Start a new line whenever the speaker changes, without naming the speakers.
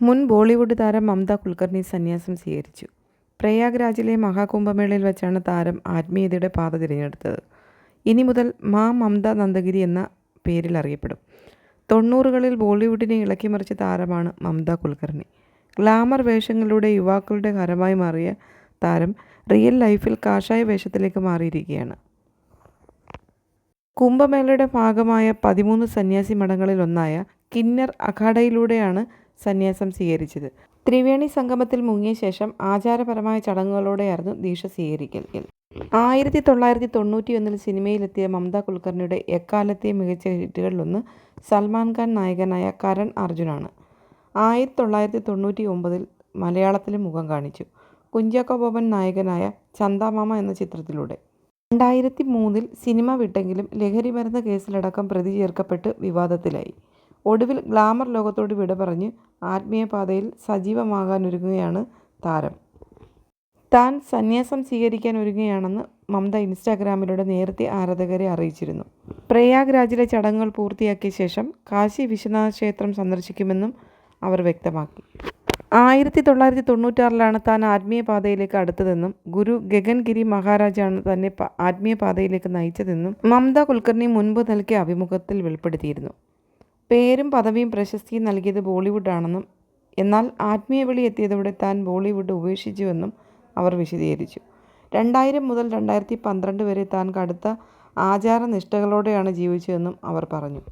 മുൻ ബോളിവുഡ് താരം മമത കുൽക്കർണി സന്യാസം സ്വീകരിച്ചു. പ്രയാഗ്രാജിലെ മഹാകുംഭമേളയിൽ വെച്ചാണ് താരം ആത്മീയതയുടെ പാത തിരഞ്ഞെടുത്തത്. ഇനി മുതൽ മാ മമത നന്ദഗിരി എന്ന പേരിൽ അറിയപ്പെടും. തൊണ്ണൂറുകളിൽ ബോളിവുഡിനെ ഇളക്കിമറിച്ച താരമാണ് മമത കുൽക്കർണി. ഗ്ലാമർ വേഷങ്ങളിലൂടെ യുവാക്കളുടെ ഹരമായി മാറിയ താരം റിയൽ ലൈഫിൽ കാഷായ വേഷത്തിലേക്ക് മാറിയിരിക്കുകയാണ്. കുംഭമേളയുടെ ഭാഗമായ പതിമൂന്ന് സന്യാസി മഠങ്ങളിൽ ഒന്നായ കിന്നർ അഖാഡയിലൂടെയാണ് സന്യാസം സ്വീകരിച്ചത്. ത്രിവേണി സംഗമത്തിൽ മുങ്ങിയ ശേഷം ആചാരപരമായ ചടങ്ങുകളോടെയായിരുന്നു ദീക്ഷ സ്വീകരിക്കൽ. ആയിരത്തി തൊള്ളായിരത്തി തൊണ്ണൂറ്റി ഒന്നിൽ സിനിമയിലെത്തിയ മമത കുൽക്കർണിയുടെ എക്കാലത്തെയും മികച്ച ഹിറ്റുകളിലൊന്ന് സൽമാൻ ഖാൻ നായകനായ കരൺ അർജുനാണ്. ആയിരത്തി തൊള്ളായിരത്തി തൊണ്ണൂറ്റി ഒമ്പതിൽ മുഖം കാണിച്ചു. കുഞ്ചാക്കോ ബോബൻ നായകനായ ചന്ദാമാമ എന്ന ചിത്രത്തിലൂടെ. രണ്ടായിരത്തി മൂന്നിൽ സിനിമ വിട്ടെങ്കിലും ലഹരി മരുന്ന് കേസിലടക്കം പ്രതി ചേർക്കപ്പെട്ട് വിവാദത്തിലായി. ഒടുവിൽ ഗ്ലാമർ ലോകത്തോട് വിട പറഞ്ഞ് ആത്മീയപാതയിൽ സജീവമാകാനൊരുങ്ങുകയാണ് താരം. താൻ സന്യാസം സ്വീകരിക്കാൻ ഒരുങ്ങുകയാണെന്ന് മമത ഇൻസ്റ്റാഗ്രാമിലൂടെ നേരത്തെ ആരാധകരെ അറിയിച്ചിരുന്നു. പ്രയാഗ് രാജിലെ ചടങ്ങുകൾ പൂർത്തിയാക്കിയ ശേഷം കാശി വിശ്വനാഥ ക്ഷേത്രം സന്ദർശിക്കുമെന്നും അവർ വ്യക്തമാക്കി. ആയിരത്തി തൊള്ളായിരത്തി തൊണ്ണൂറ്റാറിലാണ് താൻ ആത്മീയപാതയിലേക്ക് അടുത്തതെന്നും ഗുരു ഗഗൻഗിരി മഹാരാജാണ് തന്നെ ആത്മീയപാതയിലേക്ക് നയിച്ചതെന്നും മമത കുൽക്കർണി മുൻപ് നൽകിയ അഭിമുഖത്തിൽ വെളിപ്പെടുത്തിയിരുന്നു. പേരും പദവിയും പ്രശസ്തിയും നൽകിയത് ബോളിവുഡാണെന്നും എന്നാൽ ആത്മീയ വിളി എത്തിയതോടെ താൻ ബോളിവുഡ് ഉപേക്ഷിച്ചുവെന്നും അവർ വിശദീകരിച്ചു. രണ്ടായിരം മുതൽ രണ്ടായിരത്തി പന്ത്രണ്ട് വരെ താൻ കടുത്ത ആചാരനിഷ്ഠകളോടെയാണ് ജീവിച്ചതെന്നും അവർ പറഞ്ഞു.